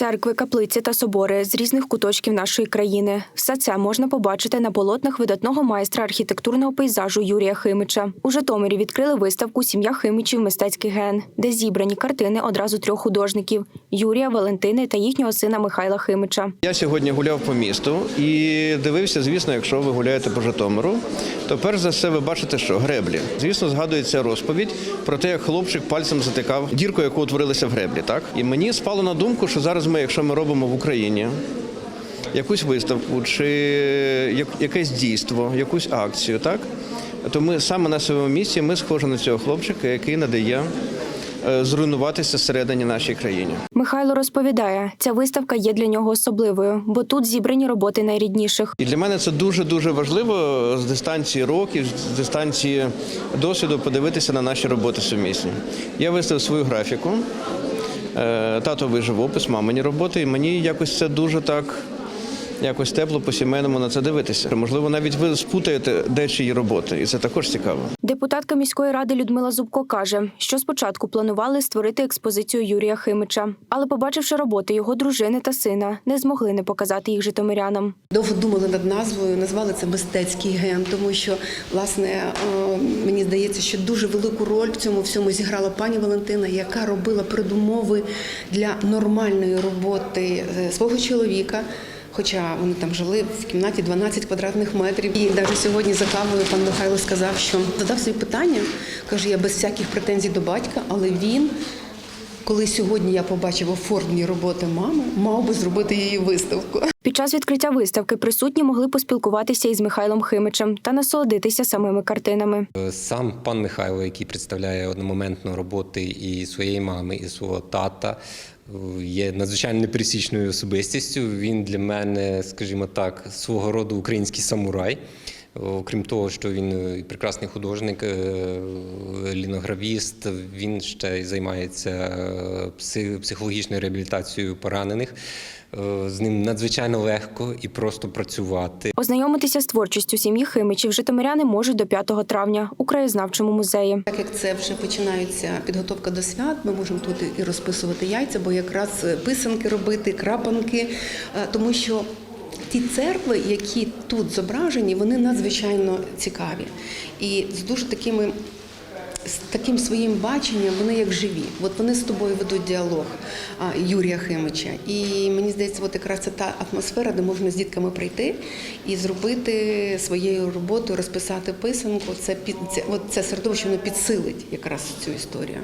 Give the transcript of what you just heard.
Церкви, каплиці та собори з різних куточків нашої країни. Все це можна побачити на полотнах видатного майстра архітектурного пейзажу Юрія Химича. У Житомирі відкрили виставку Сім'я Химичів Мистецький ген, де зібрані картини одразу трьох художників Юрія, Валентини та їхнього сина Михайла Химича. Я сьогодні гуляв по місту і дивився, звісно, якщо ви гуляєте по Житомиру, то перш за все ви бачите, що греблі. Звісно, згадується розповідь про те, як хлопчик пальцем затикав дірку, яку утворилася в греблі. Так і мені спало на думку, що зараз ми, якщо ми робимо в Україні якусь виставку чи якесь дійство, якусь акцію, так то ми саме на своєму місці ми схожі на цього хлопчика, який надає е, зруйнуватися всередині нашій країні. Михайло розповідає, ця виставка є для нього особливою, бо тут зібрані роботи найрідніших. І для мене це дуже дуже важливо з дистанції років, з дистанції досвіду подивитися на наші роботи сумісні. Я виставив свою графіку. Е, Татовий живопис, мамині роботи, і мені якось це дуже так. Якось тепло по-сімейному на це дивитися. Можливо, навіть ви спутаєте де чиї роботи, і це також цікаво. Депутатка міської ради Людмила Зубко каже, що спочатку планували створити експозицію Юрія Химича, але, побачивши роботи його дружини та сина, не змогли не показати їх житомирянам. Довго думали над назвою, назвали це мистецький ген, тому що власне е, мені здається, що дуже велику роль в цьому всьому зіграла пані Валентина, яка робила передумови для нормальної роботи е, свого чоловіка. Хоча вони там жили в кімнаті 12 квадратних метрів. І навіть сьогодні за кавою пан Михайло сказав, що задав собі питання, каже, я без всяких претензій до батька, але він коли сьогодні я побачив оформлені роботи мами, мав би зробити її виставку. Під час відкриття виставки присутні могли поспілкуватися із Михайлом Химичем та насолодитися самими картинами. Сам пан Михайло, який представляє одномоментно роботи і своєї мами, і свого тата, є надзвичайно непересічною особистістю. Він для мене, скажімо так, свого роду український самурай. Окрім того, що він е, прекрасний художник, е, ліногравіст, він ще й займається е, психологічною реабілітацією поранених. З ним надзвичайно легко і просто працювати. Ознайомитися з творчістю сім'ї Химичів житомиряни можуть до 5 травня у краєзнавчому музеї. Так як це вже починається підготовка до свят, ми можемо тут і розписувати яйця, бо якраз писанки робити, крапанки, тому що. Ті церкви, які тут зображені, вони надзвичайно цікаві. І з дуже такими з таким своїм баченням вони як живі. От вони з тобою ведуть діалог Юрія Химича. І мені здається, от якраз це та атмосфера, де можна з дітками прийти і зробити своєю роботою, розписати писанку. Це під це, от це середовище воно підсилить якраз цю історію.